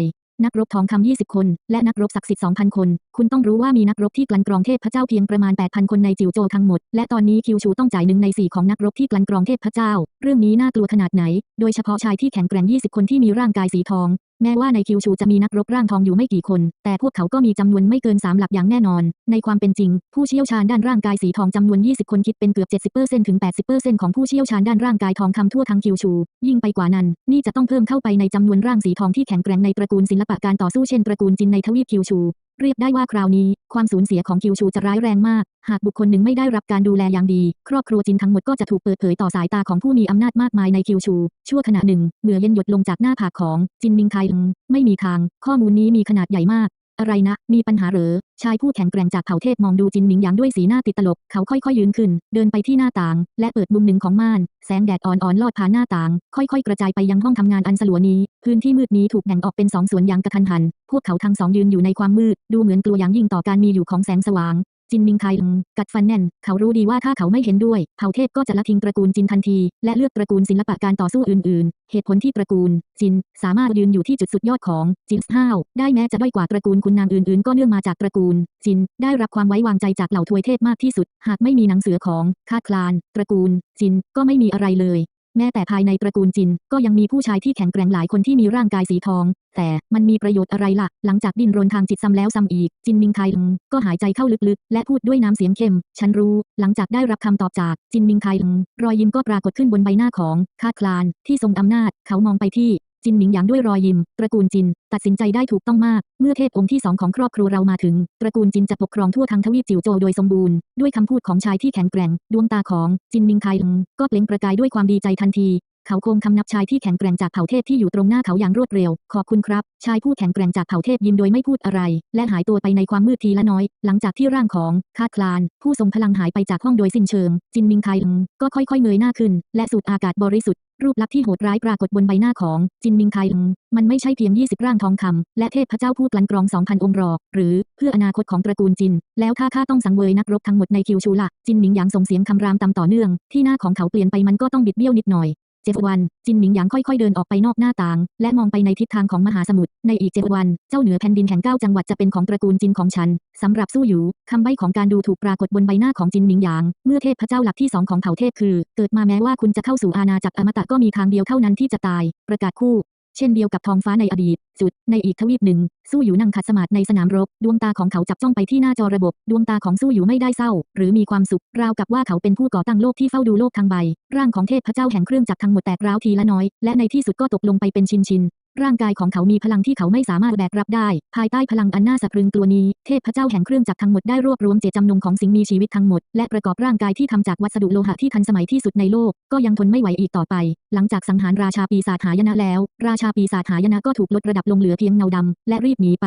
นักรบทองคำ20 คน และนักรบศักดิ์สิทธิ์ 2,000 คน คุณต้องรู้ว่ามีนักรบที่กลั่นกรองเทพเจ้าเพียงประมาณ 8,000 คนในจิวโจวทั้งหมด และตอนนี้คิวชูต้องจ่ายหนึ่งในสี่ของนักรบที่กลั่นกรองเทพเจ้า เรื่องนี้น่ากลัวขนาดไหน โดยเฉพาะชายที่แข็งแกร่ง 20 คนที่มีร่างกายสีทอง แม้ว่าในคิวชูจะมีนักรบร่างทองอยู่ไม่กี่คน แต่พวกเขาก็มีจำนวนไม่เกิน3หลักอย่างแน่นอน ในความเป็นจริง ผู้เชี่ยวชาญด้านร่างกายสีทองจำนวน 20 คนคิดเป็นเกือบ 70%ถึง 80%ของผู้เชี่ยวชาญด้านร่างกายทองคำทั่วทั้งคิวชู ยิ่งไปกว่านั้น นี่จะต้องเพิ่มเข้าไปในจำนวนร่างสีทองที่แข็งแกร่งในตระกูลศิลปะการต่อสู้เช่นตระกูลจินในทวีปคิวชู เรียกได้ว่าคราวนี้ ความสูญเสียของคิวชูจะร้ายแรงมาก หากบุคคลหนึ่งไม่ได้รับการดูแลอย่างดี ครอบครัวจินทั้งหมดก็จะถูกเปิดเผยต่อสายตาของผู้มีอำนาจมากมายในคิวชู ชั่วขณะหนึ่งเมื่อเย็นหยดลงจากหน้าผากของจินมิงไคลงไม่มีทาง ข้อมูลนี้มีขนาดใหญ่มาก อะไรนะ มีปัญหาเหรอ ชายผู้แข็งแกร่งจากเผ่าเทพมองดูจินหมิงหยางด้วยสีหน้าติดตลก เขาค่อยๆยืนขึ้น เดินไปที่หน้าต่าง และเปิดมุมหนึ่งของม่าน แสงแดดอ่อนๆลอดผ่านหน้าต่าง ค่อยๆ กระจายไปยังห้องทำงานอันสลัวนี้ พื้นที่มืดนี้ถูกแบ่งออกเป็นสองส่วนอย่างกระทันหัน พวกเขาทั้งสองยืนอยู่ในความมืด ดูเหมือนกลัวอย่างยิ่งต่อการมีอยู่ของแสงสว่าง จินมิงไคลงกัดฟันแน่น เขารู้ดีว่าถ้าเขาไม่เห็นด้วย เผ่าเทพก็จะละทิ้งตระกูลจินทันที และเลือกตระกูลศิลปะการต่อสู้อื่น ๆ เหตุผลที่ตระกูล จิน สามารถยืนอยู่ที่จุดสุดยอดของจินส์ห้าวได้แม้จะด้อยกว่าตระกูลคุณนางอื่น ๆ ก็เนื่องมาจากตระกูล จิน ได้รับความไว้วางใจจากเหล่าทวยเทพมากที่สุด หากไม่มีหนังเสือของคาดคลาน ตระกูล จินก็ไม่มีอะไรเลย แม้แต่ภายในตระกูลจิน ก็ยังมีผู้ชายที่แข็งแกร่งหลายคนที่มีร่างกายสีทอง แต่มันมีประโยชน์อะไรล่ะ หลังจากดิ้นรนทางจิตซ้ำแล้วซ้ำอีก จินมิงไคลงก็หายใจเข้าลึกๆ และพูดด้วยน้ำเสียงเข้ม ฉันรู้ หลังจากได้รับคำตอบจากจินมิงไคลงรอยยิ้มก็ปรากฏขึ้นบนใบหน้าของคาดคลานที่ทรงอำนาจ เขามองไปที่ จินหมิงหยางด้วยรอยยิ้มตระกูลจิน ตัดสินใจได้ถูกต้องมาก เมื่อเทพองค์ที่สองของครอบครัวเรามาถึง ตระกูลจินจะปกครองทั่วทั้งทวีปจิ๋วโจวโดยสมบูรณ์ ด้วยคำพูดของชายที่แข็งแกร่ง ดวงตาของจินมิงไคลงก็เปล่งประกายด้วยความดีใจทันที เขาโคงคำนับชายที่แข็งแกร่งจากเผ่าเทพที่อยู่ตรงหน้าเขาอย่างรวดเร็ว ขอบคุณครับ ชายผู้แข็งแกร่งจากเผ่าเทพยิ้มโดยไม่พูดอะไร และหายตัวไปในความมืดทีละน้อย หลังจากที่ร่างของคาดคลาน ผู้ทรงพลังหายไปจากห้องโดยสิ้นเชิง จินมิงไคลงก็ค่อยๆเงยหน้าขึ้น และสูดอากาศบริสุทธิ์รูปลักษณ์ที่โหดร้ายปรากฏบนใบหน้าของจินมิงไคลงมันไม่ใช่เพียง 20 ร่างทองคำและเทพพระเจ้าผู้กลั่นกรอง 2,000 องค์หรอกหรือเพื่ออนาคตของตระกูลจิน แล้วถ้าข้าต้องสังเวยนักรบทั้งหมดในคิวชูละจินหมิงหยางส่งเสียงคำรามตามต่อเนื่อง ที่หน้าของเขาเปลี่ยนไปมันก็ต้องบิดเบี้ยวนิดหน่อย เจ็ดวัน จินหมิงหยางค่อยๆเดินออกไปนอกหน้าต่าง และมองไปในทิศทางของมหาสมุทร ในอีกเจ็ดวัน เจ้าเหนือแผ่นดินแห่งเก้าจังหวัดจะเป็นของตระกูลจินของฉัน สำหรับสู้อยู่ คำใบ้ของการดูถูกปรากฏบนใบหน้าของจินหมิงหยาง เมื่อเทพเจ้าหลักที่สองของเผ่าเทพคือ เกิดมาแม้ว่าคุณจะเข้าสู่อาณาจักรอมตะก็มีทางเดียวเท่านั้นที่จะตาย ประกาศคู่ เช่นเดียวกับทองฟ้าในอดีต จุด ในอีกทวีปหนึ่ง สู้อยู่นั่งขัดสมาธิในสนามรบ ดวงตาของเขาจับจ้องไปที่หน้าจอระบบ ดวงตาของสู้อยู่ไม่ได้เศร้า หรือมีความสุข ราวกับว่าเขาเป็นผู้ก่อตั้งโลกที่เฝ้าดูโลกทางใบ ร่างของเทพพระเจ้าแห่งเครื่องจักรทั้งหมดแตกร้าวทีละน้อย และในที่สุดก็ตกลงไปเป็นชิ้นๆ ร่างกายของเขามีพลังที่เขาไม่สามารถแบกรับได้ ภายใต้พลังอันน่าสะพรึงตัวนี้ เทพเจ้าแห่งเครื่องจักรทั้งหมดได้รวบรวมเจตจำนงของสิ่งมีชีวิตทั้งหมด และประกอบร่างกายที่ทำจากวัสดุโลหะที่ทันสมัยที่สุดในโลก ก็ยังทนไม่ไหวอีกต่อไป หลังจากสังหารราชาปีศาจหายนะแล้ว ราชาปีศาจหายนะก็ถูกลดระดับลงเหลือเพียงเงาดำและรีบหนีไป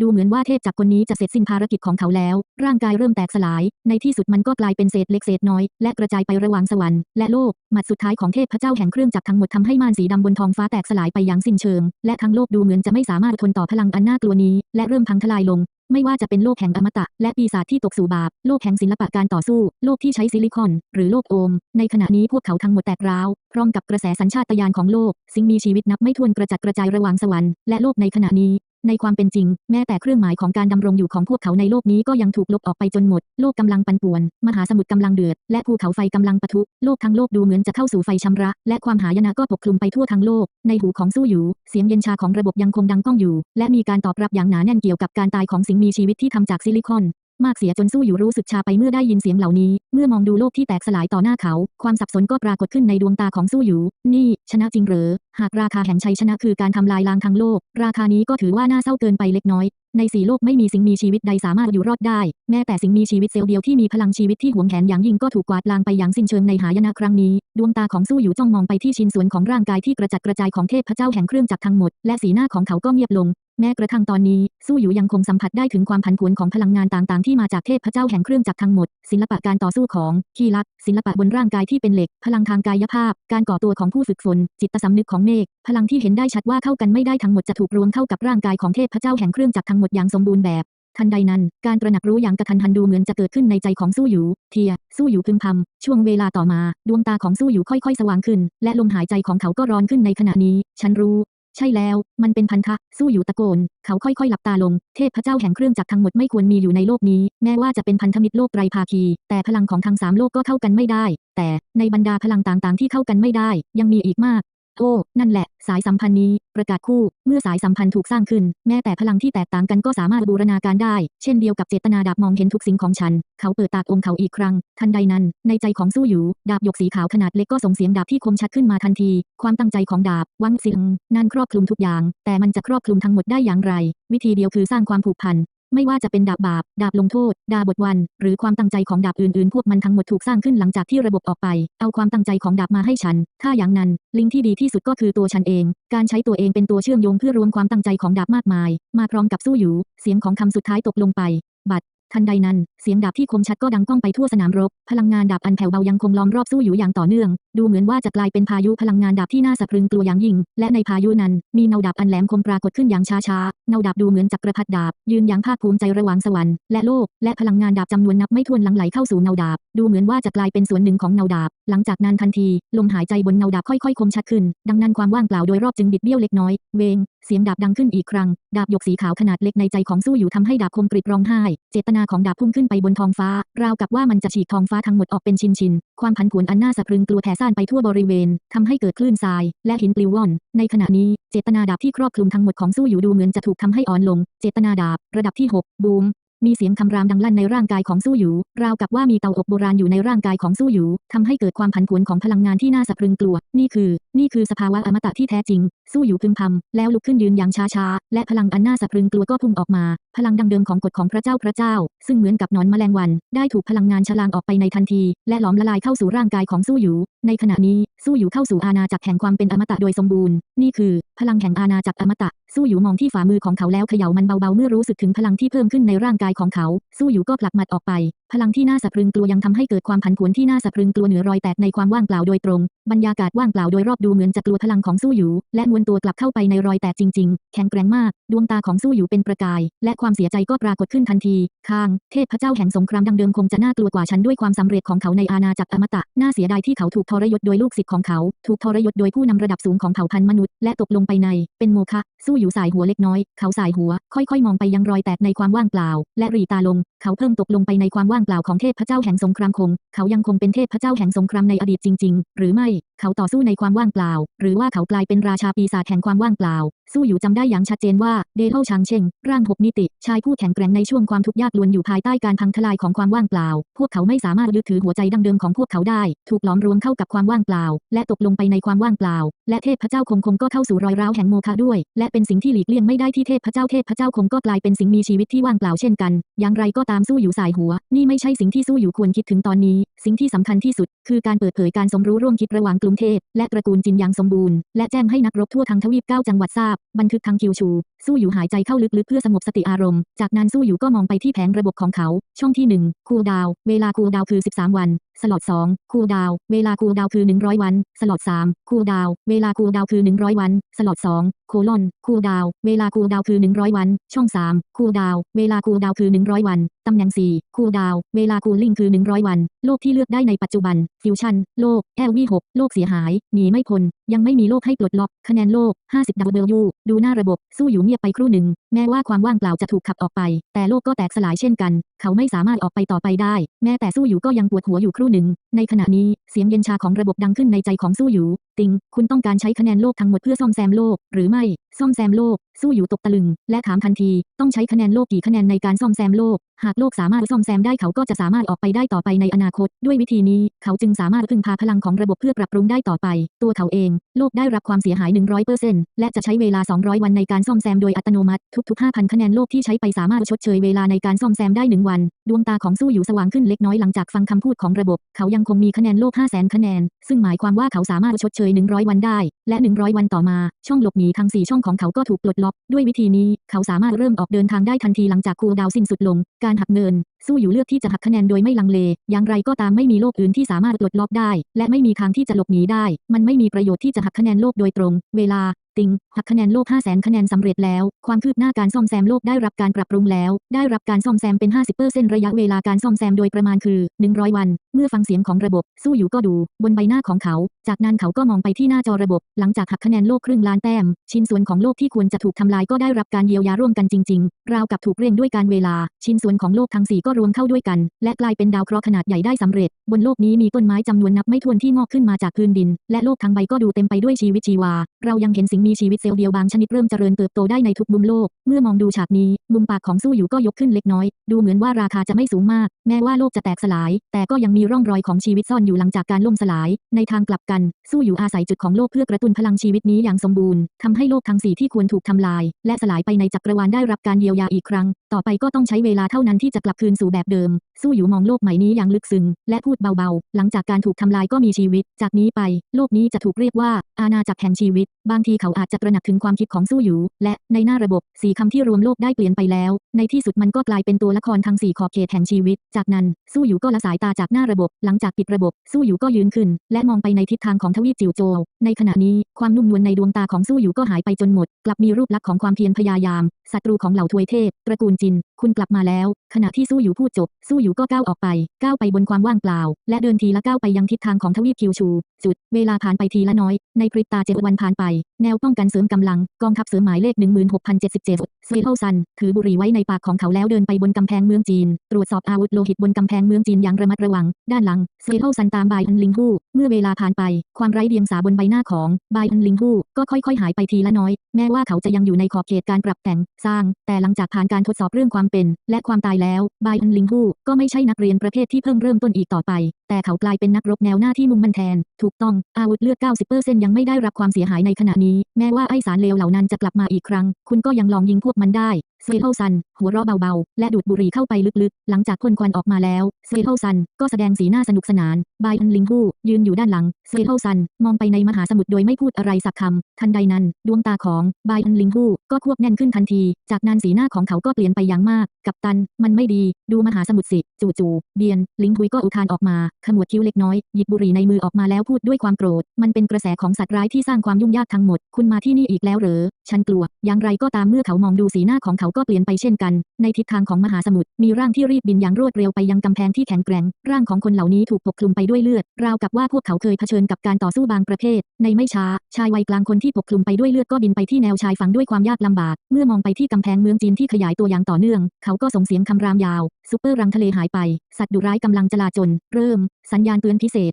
ดูเหมือนว่าเทพจักรคนนี้จะเสร็จสิ้นภารกิจของเขาแล้ว ร่างกายเริ่มแตกสลาย ในที่สุดมันก็กลายเป็นเศษเล็กเศษน้อย และกระจายไประหว่างสวรรค์และโลก หมัดสุดท้ายของเทพพเจ้าแห่งเครื่องจักรทั้งหมดทำให้ม่านสีดำบนท้องฟ้าแตกสลายไปอย่างสิ้นเชิง และทั้งโลกดูเหมือนจะไม่สามารถทนต่อพลังอันน่ากลัวนี้ และเริ่มพังทลายลงไม่ว่าจะเป็นโลกแห่งอมตะ และปีศาจที่ตกสู่บาป โลกแห่งศิลปะการต่อสู้ โลกที่ใช้ซิลิคอน หรือโลกโอม ในขณะนี้พวกเขาทั้งหมดแตกร้าว พร้อมกับกระแสสัญชาตญาณของโลก สิ่งมีชีวิตนับไม่ถ้วนกระจัดกระจายระหว่างสวรรค์และโลกในขณะนี้ ในความเป็นจริง แม้แต่เครื่องหมายของการดำรงอยู่ของพวกเขาในโลกนี้ก็ยังถูกลบออกไปจนหมด โลกกำลังปั่นป่วน มหาสมุทรกำลังเดือด และภูเขาไฟกำลังปะทุ โลกทั้งโลกดูเหมือนจะเข้าสู่ไฟชำระ และความหายนะก็ปกคลุมไปทั่วทั้งโลก ในหูของสู้อยู่ เสียงเย็นชาของระบบยังคงดังก้องอยู่ และมีการตอบรับอย่างหนาแน่นเกี่ยวกับการตายของสิ่งมีชีวิตที่ทำจากซิลิคอน มากเสียจนสู้อยู่รู้สึกชาไปเมื่อได้ยินเสียงเหล่านี้ เมื่อมองดูโลกที่แตกสลายต่อหน้าเขา ความสับสนก็ปรากฏขึ้นในดวงตาของสู้อยู่ นี่ ชนะจริงเหรอหากราคาแห่งชัยชนะคือการทำลายล้างทั้งโลก ราคานี้ก็ถือว่าน่าเศร้าเกินไปเล็กน้อย ในสี่โลกไม่มีสิ่งมีชีวิตใดสามารถอยู่รอดได้ แม้แต่สิ่งมีชีวิตเซลล์เดียวที่มีพลังชีวิตที่หวงแหนอย่างยิ่งก็ถูกกวาดล้างไปอย่างสิ้นเชิงในหายนะครั้งนี้ ดวงตาของสู้อยู่จ้องมองไปที่ชิ้นส่วนของร่างกายที่กระจัดกระจายของเทพเจ้าแห่งเครื่องจักรทั้งหมด และสีหน้าของเขาก็เงียบลง แม้กระทั่งตอนนี้สู้อยู่ยังคงสัมผัสได้ถึงความผันผวนของพลังงานต่างๆ ที่มาจากเทพเจ้าแห่งเครื่องจักรทั้งหมด ศิลปะการต่อสู้ของคีลักศิลปะบนร่างกายที่เป็นเหล็ก พลังทางกายภาพ การก่อตัวของผู้ฝึกฝน จิตสำนึกของเมฆพลังที่เห็นได้ชัดว่าเข้ากันไม่ได้ทั้งหมดจะถูกรวมเข้ากับร่างกายของเทพเจ้าแห่งเครื่องจักรทั้งหมดอย่างสมบูรณ์แบบทันใดนั้น การตระหนักรู้อย่างกระทันหันดูเหมือนจะเกิดขึ้นในใจของสู้หยูเทีย สู้หยูพึมพำช่วงเวลาต่อมา ดวงตาของสู้หยูค่อยๆ สว่างขึ้น และลมหายใจของเขาก็ร้อนขึ้นในขณะนี้ ฉันรู้ ใช่แล้ว มันเป็นพันธะ สู้อยู่ตะโกน เขาค่อยๆ หลับตาลง เทพเจ้าแห่งเครื่องจักรทั้งหมดไม่ควรมีอยู่ในโลกนี้ แม้ว่าจะเป็นพันธมิตรโลกไตรภาคี แต่พลังของทั้งสามโลกก็เข้ากันไม่ได้ แต่ในบรรดาพลังต่างๆ ที่เข้ากันไม่ได้ ยังมีอีกมาก โอ้นั่นแหละ สายสัมพันธ์นี้ ประกาศคู่ เมื่อสายสัมพันธ์ถูกสร้างขึ้น แม้แต่พลังที่แตกต่างกันก็สามารถบูรณาการได้ เช่นเดียวกับเจตนาดาบมองเห็นทุกสิ่งของฉัน เขาเปิดตาองเขาอีกครั้ง ทันใดนั้น ในใจของสู้หยูดาบหยกสีขาวขนาดเล็กก็ส่งเสียงดาบที่คมชัดขึ้นมาทันที ความตั้งใจของดาบวังสิงนั่นครอบคลุมทุกอย่าง แต่มันจะครอบคลุมทั้งหมดได้อย่างไร วิธีเดียวคือสร้างความผูกพัน ไม่ว่าจะเป็นดาบบาป ดาบลงโทษ ดาบบทวัน หรือความตั้งใจของดาบอื่นๆ พวกมันทั้งหมดถูกสร้างขึ้นหลังจากที่ระบบออกไป เอาความตั้งใจของดาบมาให้ฉัน ถ้าอย่างนั้น ลิงที่ดีที่สุดก็คือตัวฉันเอง การใช้ตัวเองเป็นตัวเชื่อมโยงเพื่อรวมความตั้งใจของดาบมากมาย มาพร้อมกับสู้อยู่ เสียงของคำสุดท้ายตกลงไป บัดทันใดนั้น เสียงดาบที่คมชัดก็ดังก้องไปทั่วสนามรบ พลังงานดาบอันแผ่วเบายังคงล้อมรอบสู้อยู่อย่างต่อเนื่อง ดูเหมือนว่าจะกลายเป็นพายุพลังงานดาบที่น่าสะพรึงกลัวอย่างยิ่ง และในพายุนั้น มีเงาดาบอันแหลมคมปรากฏขึ้นอย่างช้าๆ เงาดาบดูเหมือนจักรพรรดิดาบ ยืนอย่างภาคภูมิใจระหว่างสวรรค์และโลก และพลังงานดาบจำนวนนับไม่ถ้วนหลั่งไหลเข้าสู่เงาดาบ ดูเหมือนว่าจะกลายเป็นส่วนหนึ่งของเงาดาบ หลังจากนั้นทันที ลมหายใจบนเงาดาบค่อยๆ คมชัดขึ้น ดังนั้นความว่างเปล่าโดยรอบจึงบิดเบี้ยวเล็กน้อย เวง เสียงดาบดังขึ้นอีกครั้ง ดาบหยกสีขาวขนาดเล็กในใจของสู้อยู่ทำให้ดาบคมกริบร้องไห้ เจตนาของดาบพุ่งขึ้นไปบนท้องฟ้า ราวกับว่ามันจะฉีกท้องฟ้าทั้งหมดออกเป็นชิ้นๆ ความผันผวนอันน่าสะพรึงกลัวแผ่ซ่านไปทั่วบริเวณทำให้เกิดคลื่นทราย และหินปลิวว่อน ในขณะนี้เจตนาดาบที่ครอบคลุมทั้งหมดของสู้อยู่ดูเหมือนจะถูกทำให้อ่อนลง เจตนาดาบ ระดับที่ 6 บูมมีเสียงคำรามดังลั่นในร่างกายของสู้หยูราวกับว่ามีเตาอบโบราณอยู่ในร่างกายของสู้หยูทำให้เกิดความผันผวนของพลังงานที่น่าสะพรึงกลัว นี่คือ นี่คือสภาวะอมตะที่แท้จริง สู้หยูพึมพำแล้วลุกขึ้นยืนอย่างช้าๆ และพลังอันน่าสะพรึงกลัวก็พุ่งออกมา พลังดังเดิมของกฎของพระเจ้าพระเจ้า ซึ่งเหมือนกับนอนแมลงวัน ได้ถูกพลังงานฉลางออกไปในทันที และหลอมละลายเข้าสู่ร่างกายของสู้หยูในขณะนี้สู้หยูเข้าสู่อาณาจักรแห่งความเป็นอมตะโดยสมบูรณ์ นี่คือ พลังแห่งอาณาจักรอมตะ สู้หยูมองที่ฝ่ามือของเขาแล้วเขย่ามันเบาๆเมื่อรู้สึกถึงพลังที่เพิ่มขึ้นในร่างกายของเขา สู้หยูก็ผลักมัดออกไป พลังที่น่าสะพรึงกลัวยังทำให้เกิดความผันผวนที่น่าสะพรึงกลัวเหนือรอยแตกในความว่างเปล่าโดยตรง บรรยากาศว่างเปล่าโดยรอบดูเหมือนจะกลัวพลังของสู้หยูและมวนตัวกลับเข้าไปในรอยแตกจริง ๆ แข็งแกร่งมาก ดวงตาของสู้หยูเป็นประกาย และความเสียใจก็ปรากฏขึ้นทันที ข้าง เทพเจ้าแห่งสงครามดังเดิมคงจะน่ากลัวกว่าฉันด้วยความสำเร็จของเขาในอาณาจักรอมตะ น่าเสียดายที่เขาถูกทรยศโดยลูกศิษย์ของเขา ถูกทรยศโดยผู้นำระดับสูงของเผ่าพันธุ์มนุษย์ และตกลงไปใน เป็นโมฆะ สู้อยู่สายหัวเล็กน้อย เขาสายหัว ค่อยๆ มองไปยังรอยแตกในความว่างเปล่า และรีตาลง เขาเพิ่มตกลงไปในความว่างางเปล่าของเทพเจ้าแห่งสงครามคง เขายังคงเป็นเทพเจ้าแห่งสงครามในอดีตจริง ๆ หรือไม่ เขาต่อสู้ในความว่างเปล่า หรือว่าเขากลายเป็นราชาปีศาจแห่งความว่างเปล่า สู้อยู่จำได้อย่างชัดเจนว่าเดเท่าชางเชงร่างหกมิติ ชายผู้แข็งแกร่งในช่วงความทุกข์ยากล้วนอยู่ภายใต้การพังทลายของความว่างเปล่า พวกเขาไม่สามารถยึดถือหัวใจดังเดิมของพวกเขาได้ ถูกหลอมรวมเข้ากับความว่างเปล่า และตกลงไปในความว่างเปล่า และเทพเจ้าคงคงก็เข้าสู่รอยร้าวแห่งโมฆะด้วย และเป็นสิ่งที่หลีกเลี่ยงไม่ได้ที่เทพเจ้าเทพเจ้าคงก็กลายเป็นสิ่งมีชีวิตที่ว่างเปล่าเช่นกัน อย่างไรก็ตามสู้อยู่สายหัว นี่ไม่ใช่สิ่งที่สู้อยู่ควรคิดถึงตอนนี้ สิ่งที่สำคัญที่สุด คือการเปิดเผยการสมรู้ร่วมคิดระหว่างกลุ่มเทพและตระกูลจินอย่างสมบูรณ์และแจ้งให้นักรบทั่วทั้งทวีปเก้าจังหวัดทราบบันทึกทางคิวชู สู้อยู่หายใจเข้าลึกๆเพื่อสงบสติอารมณ์ จากนั้นสู้อยู่ก็มองไปที่แผงระบบของเขา ช่องที่ 1 คูลดาว เวลาคูลดาวคือ 13 วัน สล็อต2คูลดาว เวลาคูลดาวคือ 100 วัน สล็อต3คูลดาว เวลาคูลดาวคือ 100 วัน สล็อต2 โคลอนคูดาว เวลาคูดาวน์คือ 100 วัน ช่อง 3 คูดาว เวลาคูดาวน์คือ 100 วัน ตำแหน่ง 4 คูดาว เวลาคูลลิ่งคือ 100 วัน โลกที่เลือกได้ในปัจจุบัน ฟิวชั่น โลก LV6 โลกเสียหาย หนีไม่พ้น ยังไม่มีโลกให้ปลดล็อก คะแนนโลก 50 W ดูหน้าระบบ สู้อยู่เงียบไปครู่หนึ่ง แม้ว่าความว่างเปล่าจะถูกขับออกไป แต่โลกก็แตกสลายเช่นกันเขาไม่สามารถออกไปต่อไปได้ แม้แต่สู้อยู่ก็ยังปวดหัวอยู่ครู่หนึ่ง ในขณะนี้เสียงเย็นชาของระบบดังขึ้นในใจของสู้อยู่ ติง คุณต้องการใช้คะแนนโลกทั้งหมดเพื่อซ่อมแซมโลก หรือไม่ ซ่อมแซมโลก สู้อยู่ตกตะลึง และถามทันที ต้องใช้คะแนนโลกกี่คะแนนในการซ่อมแซมโลก หากโลกสามารถซ่อมแซมได้เขาก็จะสามารถออกไปได้ต่อไปในอนาคต ด้วยวิธีนี้ เขาจึงสามารถพึ่งพาพลังของระบบเพื่อปรับปรุงได้ต่อไป ตัวเขาเอง โลกได้รับความเสียหาย 100%และจะใช้เวลา 200 วันในการซ่อมแซมโดยอัตโนมัติ ทุกๆ 5,000 คะแนนโลกที่ใช้ไปสามารถชดเชยเวลาในการซ่อมแซมได้ 1 วัน ดวงตาของสู้อยู่สว่างขึ้นเล็กน้อยหลังจากฟังคำพูดของระบบ เขายังคงมีคะแนนโลก 500,000 คะแนน ซึ่งหมายความว่าเขาสามารถชดเชย 100 วันได้ และ 100 วันต่อมา ช่องหลบหนีทั้ง4ช่องของเขาก็ถูกปลดล็อกล็อก ด้วยวิธีนี้ เขาสามารถเริ่มออกเดินทางได้ทันทีหลังจากคูลดาวสิ้นสุดลง การหักเงิน สู้อยู่เลือกที่จะหักคะแนนโดยไม่ลังเล อย่างไรก็ตามไม่มีโลกอื่นที่สามารถปลดล็อกได้ และไม่มีทางที่จะหลบหนีได้ มันไม่มีประโยชน์ที่จะหักคะแนนโลกโดยตรง เวลา ติง หักคะแนนโลก 5 0 0 0 0 0 คะแนนสำเร็จแล้ว ความคืบหน้าการซ่อมแซมโลกได้รับการปรับปรุงแล้ว ได้รับการซ่อมแซมเป็น 50%ระยะเวลาการซ่อมแซมโดยประมาณคือ 100 วัน เมื่อฟังเสียงของระบบ สู้อยู่ก็ดู บนใบหน้าของเขา จากนั้นเขาก็มองไปที่หน้าจอระบบ หลังจากหักคะแนนโลกครึ่งล้านแต้ม ชิ้นส่วนของโลกที่ควรจะถูกทำลายก็ได้รับการเยียวยาร่วมกันจริง ๆ ราวกับถูกเร่งด้วยการเวลา ชิ้นส่วนของโลกทั้งสี่ก็รวมเข้าด้วยกัน และกลายเป็นดาวเคราะห์ขนาดใหญ่ได้สำเร็จ บนโลกนี้มีต้นไม้จำนวนนับไม่ถ้วนที่งอกขึ้นมาจากพื้นดิน และโลกทั้งใบก็ดูเต็มไปด้วยชีวิตชีวา เรายังเห็นสิ่งมีชีวิตเซลล์เดียวบางชนิดเริ่มเจริญเติบโตได้ในทุกมุมโลก เมื่อมองดูฉากนี้ มุมปากของสู้อยู่ก็ยกขึ้นเล็กน้อย ดูเหมือนว่าราคาจะไม่สูงมาก แม้ว่าโลกจะแตกสลาย แต่ก็ยังมีร่องรอยของชีวิตซ่อนอยู่หลังจากการล่มสลาย ในทางกลับกัน สู้อยู่อาศัยจุดของโลกเพื่อกระตุ้นพลังชีวิตนี้อย่างสมบูรณ์ทำให้โลกทั้งสี่ที่ควรถูกทำลาย และสลายไปในจักรวาลได้รับการเยียวยาอีกครั้งต่อไปก็ต้องใช้เวลาเท่านั้นที่จะกลับคืนสู่แบบเดิม สู้อยู่มองโลกใหม่นี้อย่างลึกซึ้งและพูดเบาๆ หลังจากการถูกทำลายก็มีชีวิต จากนี้ไป โลกนี้จะถูกเรียกว่า อาณาจักรแห่งชีวิต บางทีเขาอาจจะตระหนักถึงความคิดของสู้อยู่ และในหน้าระบบสีคำที่รวมโลกได้เปลี่ยนไปแล้ว ในที่สุดมันก็กลายเป็นตัวละครทั้งสี่ขอบเขตแห่งชีวิต จากนั้นสู้อยู่ก็ละสายตาจากหน้าระบบ หลังจากปิดระบบ สู้อยู่ก็ยืนขึ้น และมองไปในทิศทางของทวีปจิวโจวในขณะนี้ความนุ่มนวลในดวงตาของสู้อยู่ก็หายไปจนหมด กลับมีรูปลักษณ์ของความเพียรพยายามศัตรูของเหล่าทวยเทพตระกูลจิน คุณกลับมาแล้ว ขณะที่สู้อยู่พูดจบ สู้อยู่ก็ก้าวออกไป ก้าวไปบนความว่างเปล่า และเดินทีละก้าวไปยังทิศทางของทวีปคิวชู จุด เวลาผ่านไปทีละน้อย ในพริบตาเจ็ดวันผ่านไป แนวป้องกันเสริมกำลัง กองทัพเสริมหมายเลข 16,077สเวเทซัน ถือบุหรี่ไว้ในปากของเขาแล้วเดินไปบนกำแพงเมืองจีน ตรวจสอบอาวุธโลหิตบนกำแพงเมืองจีนอย่างระมัดระวัง ด้านหลังสเวเทซันตามบายอันลิงฮู้เมื่อเวลาผ่านไป ความไร้เดียงสาบนใบหน้าของบายอันลิงฮู้ก็ค่อยๆ หายไปทีละน้อย แม้ว่าเขาจะยังอยู่ในขอบเขตการปรับแต่งสร้าง แต่หลังจากผ่านการทดสอบเรื่องความเป็น และความตายแล้วบายอันลิงฮู้ก็ไม่ใช่นักเรียนประเภทที่เพิ่งเริ่มต้นอีกต่อไป แต่เขากลายเป็นนักรบแนวหน้าที่มุ่งมั่นแทน ถูกต้องอาวุธเลือด 90%ยังไม่ได้รับความเสียหายในขณะนี้ แม้ว่าไอสารเลวเหล่านั้นจะกลับมาอีกครั้ง คุณก็ยังลองยิงพวกมันได้เวเทลซันหัวเราะเบาๆ และดูดบุหรี่เข้าไปลึกๆ หลังจากพ่นควันออกมาแล้วเวเทลซันก็แสดงสีหน้าสนุกสนาน บายอันลิงฮูยืนอยู่ด้านหลังเวเทลซันมองไปในมหาสมุทรโดยไม่พูดอะไรสักคำทันใดนั้น ดวงตาของบายอันลิงฮูก็ควบแน่นขึ้นทันที จากนั้นสีหน้าของเขาก็เปลี่ยนไปอย่างมาก กับตัน มันไม่ดี ดูมหาสมุทรสิจู่ๆเบียน ลิงฮุยก็อุทานออกมา ขมวดคิ้วเล็กน้อย หยิบบุหรี่ในมือออกมาแล้วพูดด้วยความโกรธ มันเป็นกระแสของสัตว์ร้ายที่สร้างความยุ่งยากทั้งหมด คุณมาที่นี่อีกแล้วเหรอ ฉันกลัว อย่างไรก็ตามเมื่อเขามองดูสีหน้าของเขาก็เปลี่ยนไปเช่นกัน ในทิศทางของมหาสมุทรมีร่างที่รีบบินอย่างรวดเร็วไปยังกำแพงที่แข็งแกร่ง ร่างของคนเหล่านี้ถูกปกคลุมไปด้วยเลือด ราวกับว่าพวกเขาเคยเผชิญกับการต่อสู้บางประเภท ในไม่ช้า ชายวัยกลางคนที่ปกคลุมไปด้วยเลือดก็บินไปที่แนวชายฝั่งด้วยความยากลำบาก เมื่อมองไปที่กำแพงเมืองจีนที่ขยายตัวอย่างต่อเนื่อง เขาก็ส่งเสียงคำรามยาวซูเปอร์รังทะเลหายไป สัตว์ดุร้ายกำลังจลาจล เริ่ม สัญญาณเตือนพิเศษ